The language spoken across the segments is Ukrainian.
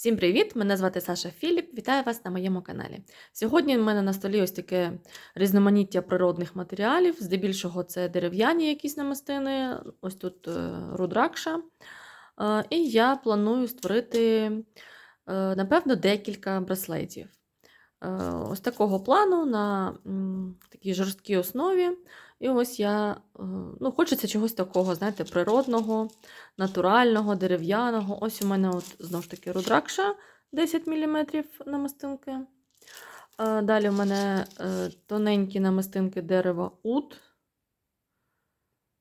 Всім привіт! Мене звати Саша Філіп. Вітаю вас на моєму каналі. Сьогодні в мене на столі ось таке різноманіття природних матеріалів. Здебільшого це дерев'яні якісь намистини, ось тут е, рудракша. Е, І я планую створити, е, напевно, декілька браслетів. Ось такого плану на такій жорсткій основі. І ось я, е, ну, хочеться чогось такого, знаєте, природного, натурального, дерев'яного. Ось у мене от, знову ж таки рудракша 10 мм намистинки. Е, Далі у мене е, тоненькі намистинки дерева ут.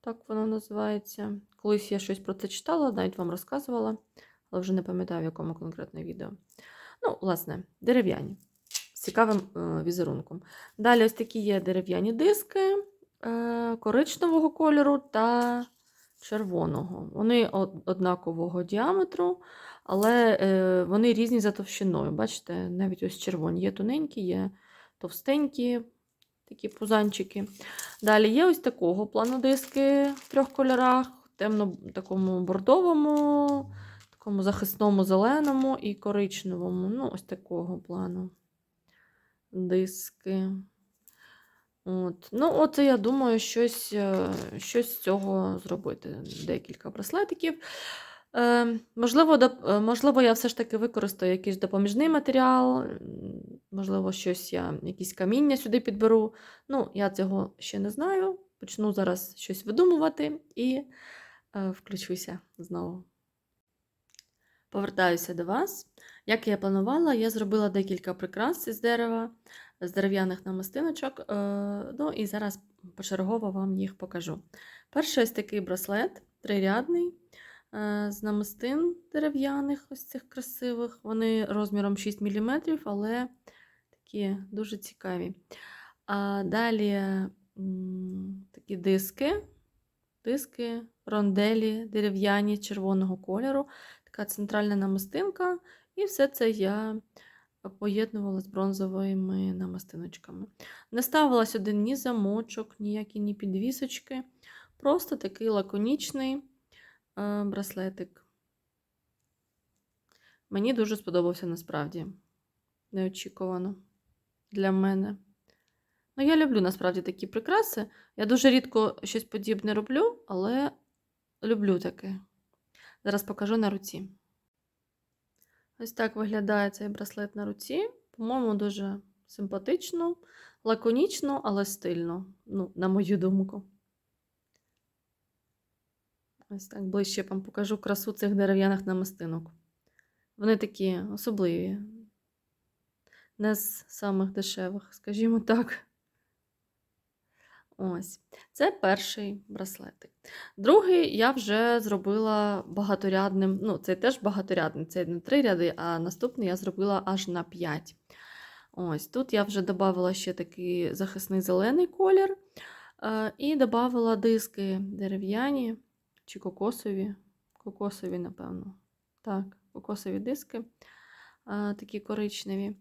Так воно називається. Колись я щось про це читала, навіть вам розказувала, але вже не пам'ятаю, в якому конкретно відео. Ну, власне, дерев'яні. З цікавим візерунком. Далі ось такі є дерев'яні диски коричневого кольору та червоного. Вони однакового діаметру, але е, вони різні за товщиною. Бачите, навіть ось червоні. Є тоненькі, є товстенькі такі пузанчики. Далі є ось такого плану диски в трьох кольорах: темно такому бордовому, такому захисному зеленому і коричневому. Ну, ось такого плану диски. От. Ну, от я думаю, щось, е, щось з цього зробити. Декілька браслетиків. Е, можливо, доп- е, можливо, я все ж таки використаю якийсь допоміжний матеріал, можливо, щось я, якісь каміння сюди підберу. Ну, я цього ще не знаю. Почну зараз щось видумувати і е, включуся знову. Повертаюся до вас. Як я планувала, я зробила декілька прикрас із дерева, з дерев'яних намистиночок. е, Ну і зараз почергово вам їх покажу. Перший ось такий браслет, трирядний, е, з намистин дерев'яних, ось цих красивих. Вони розміром 6 мм, але такі дуже цікаві. А далі такі диски, диски, ронделі дерев'яні червоного кольору, така центральна намистинка. І все це я поєднувала з бронзовими намистиночками. Не ставила сюди ні замочок, ніякі ні підвісочки. Просто такий лаконічний е, браслетик. Мені дуже сподобався насправді. Неочікувано для мене. Ну, я люблю насправді такі прикраси. Я дуже рідко щось подібне роблю, але люблю таке. Зараз покажу на руці. Ось так виглядає цей браслет на руці. По-моєму, дуже симпатично, лаконічно, але стильно, ну, на мою думку. Ось так ближче вам покажу красу цих дерев'яних намистинок. Вони такі особливі, не з самих дешевих, скажімо так. Ось, це перший браслетик. Другий я вже зробила багаторядним. Ну, це теж багаторядний, це не три ряди, а наступний я зробила аж на 5. Ось тут я вже додала ще такий захисний зелений колір. е, І додала диски дерев'яні чи кокосові. Кокосові, напевно. Так, кокосові диски, е, такі коричневі.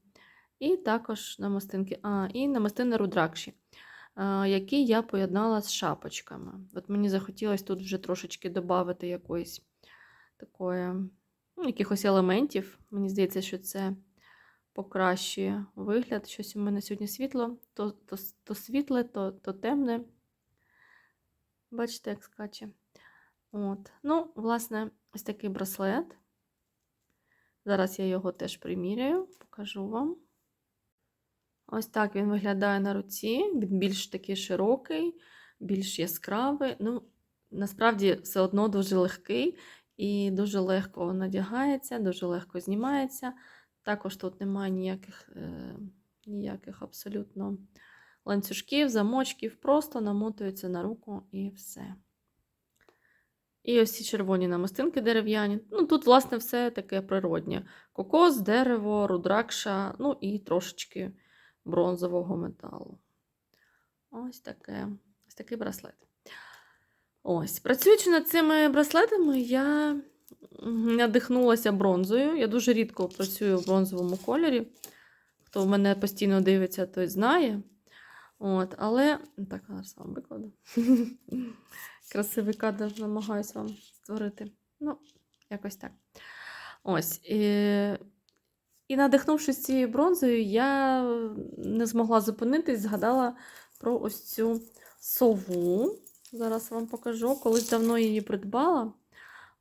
І також намистинки. А, і намистини рудракші які я поєднала з шапочками. От мені захотілося тут вже трошечки додати якоїсь такої, ну, якихось елементів. Мені здається, що це покращує вигляд. Щось у мене сьогодні світло, то, то, то світле, то, то темне. Бачите, як скаче. От. Ну, власне, ось такий браслет. Зараз я його теж приміряю, покажу вам. Ось так він виглядає на руці. Він більш такий широкий, більш яскравий. Ну, насправді, все одно дуже легкий і дуже легко надягається, дуже легко знімається. Також тут немає ніяких, е, ніяких абсолютно ланцюжків, замочків, просто намотується на руку і все. І ось ці червоні намистинки дерев'яні. Ну, тут, власне, все таке природнє: кокос, дерево, рудракша, ну і трошечки бронзового металу. Ось таке, ось такий браслет. Ось, працюючи над цими браслетами, я надихнулася бронзою. Я дуже рідко працюю в бронзовому кольорі. Хто в мене постійно дивиться, той знає. От, Але так, зараз вам викладу. Красивий кадр намагаюся вам створити. Ну, якось так. Ось. І надихнувшись цією бронзою, я не змогла зупинитись, згадала про ось цю сову. Зараз вам покажу. Колись давно її придбала.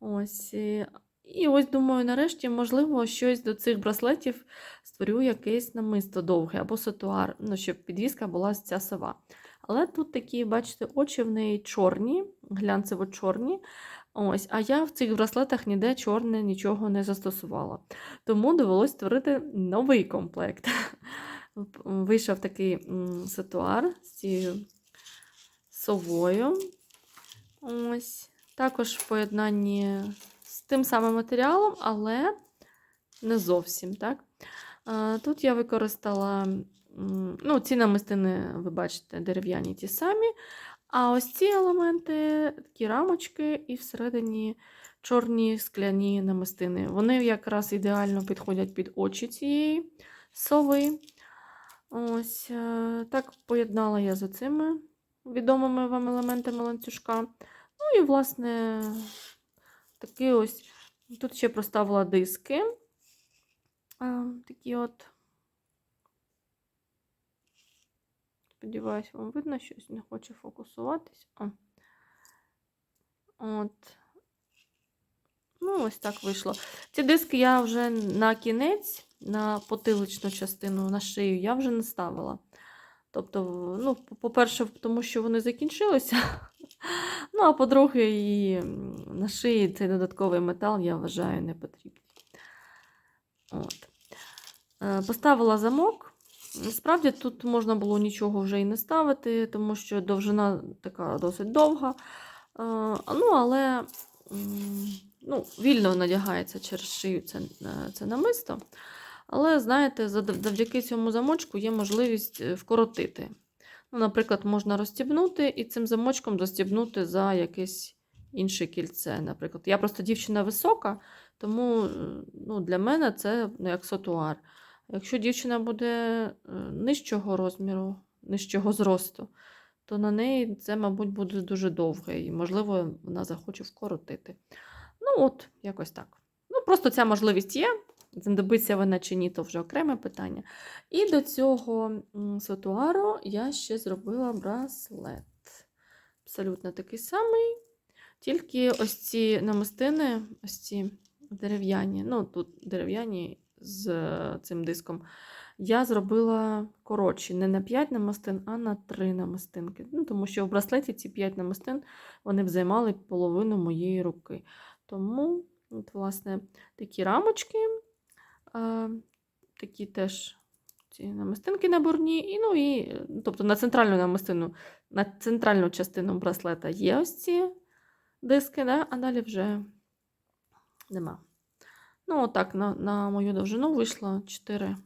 Ось. І, і ось думаю, нарешті, можливо, щось до цих браслетів створю якесь намисто довге або сатуар, ну, щоб підвіска була ця сова. Але тут такі, бачите, очі в неї чорні, глянцево-чорні. Ось, а я в цих браслетах ніде чорне нічого не застосувала. Тому довелось створити новий комплект. Вийшов такий сатуар з цією совою. Ось. Також в поєднанні з тим самим матеріалом, але не зовсім. так. Тут я використала ну, ці намистини, ви бачите, дерев'яні ті самі. А ось ці елементи, такі рамочки, і всередині чорні скляні намистини. Вони якраз ідеально підходять під очі цієї сови. Ось е, так поєднала я з цими відомими вам елементами ланцюжка. Ну і, власне, такий ось. Тут ще проставила диски. Такі от. Сподіваюсь, вам видно щось, не хоче фокусуватись. О. От. Ну, ось так вийшло. Ці диски я вже на кінець, на потиличну частину, на шию, я вже не ставила. Тобто, ну, по-перше, тому що вони закінчилися. Ну, а по-друге, і на шиї цей додатковий метал, я вважаю, не потрібний. От. Е, Поставила замок. Насправді тут можна було нічого вже і не ставити, тому що довжина така досить довга. Е, Ну, але ну, вільно надягається через шию це, е, це намисто. Але, знаєте, завдяки цьому замочку є можливість е, вкоротити. Ну, наприклад, можна розстібнути і цим замочком застібнути за якесь інше кільце. Наприклад, я просто дівчина висока, тому ну, для мене це ну, як сотуар. Якщо дівчина буде е, нижчого розміру, нижчого зросту, то на неї це, мабуть, буде дуже довге, і, можливо, вона захоче вкоротити. Ну, от, якось так. Ну, просто ця можливість є. Знадобиться вона чи ні, то вже окреме питання. І до цього м, сатуару я ще зробила браслет. Абсолютно такий самий. Тільки ось ці намистини, ось ці дерев'яні, ну тут дерев'яні з е, цим диском, я зробила коротші, не на 5 намистин, а на 3 намистинки. Ну, тому що в браслеті ці 5 намистин вони б займали половину моєї руки. Тому, от, власне, такі рамочки, а, такі теж ці намистинки наборні, і, ну, і, е, тобто на центральну намистину, на центральну частину браслета є ось ці диски, да? а далі вже нема. Ну, отак, на, на мою довжину вийшло 4,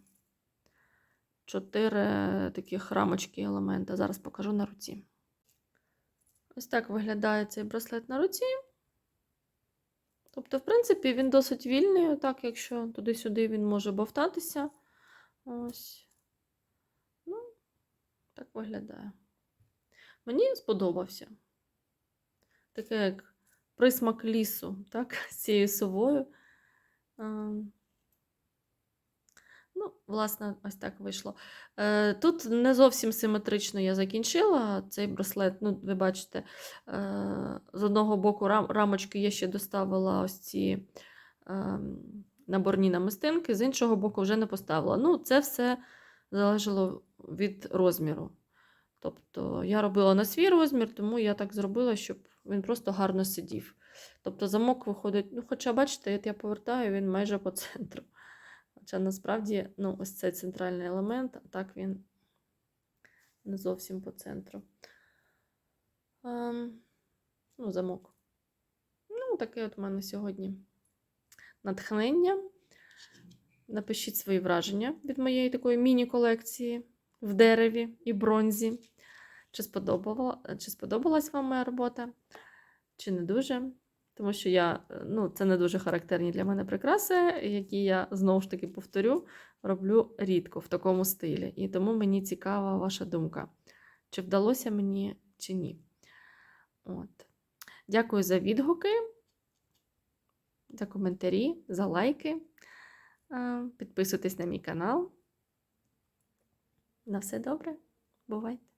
4 таких рамочки елемента. Зараз покажу на руці. Ось так виглядає цей браслет на руці. Тобто, в принципі, він досить вільний, отак, якщо туди-сюди він може бовтатися. Ось. Ну, так виглядає. Мені сподобався. Таке як присмак лісу, так, з цією совою. Ем, Ну, власне, ось так вийшло. Е, Тут не зовсім симетрично я закінчила цей браслет. Ну, ви бачите, е, з одного боку рамочки я ще доставила ось ці е, наборні намистинки, з іншого боку, вже не поставила. Ну, це все залежало від розміру. Тобто я робила на свій розмір, тому я так зробила, щоб він просто гарно сидів. Тобто замок виходить, ну, хоча, бачите, от я повертаю, він майже по центру. Хоча насправді ну, ось цей центральний елемент, а так він не зовсім по центру. Ем, ну, замок. Ну, таке от у мене сьогодні натхнення. Напишіть свої враження від моєї такої міні-колекції в дереві і бронзі. Чи, сподобала, чи сподобалась вам моя робота, чи не дуже. Тому що я, е, ну, це не дуже характерні для мене прикраси, які я знову ж таки повторю, роблю рідко в такому стилі. І тому мені цікава ваша думка, чи вдалося мені, чи ні. От. Дякую за відгуки. за коментарі, за лайки. Е, Підписуйтесь на мій канал. На все добре. Бувайте!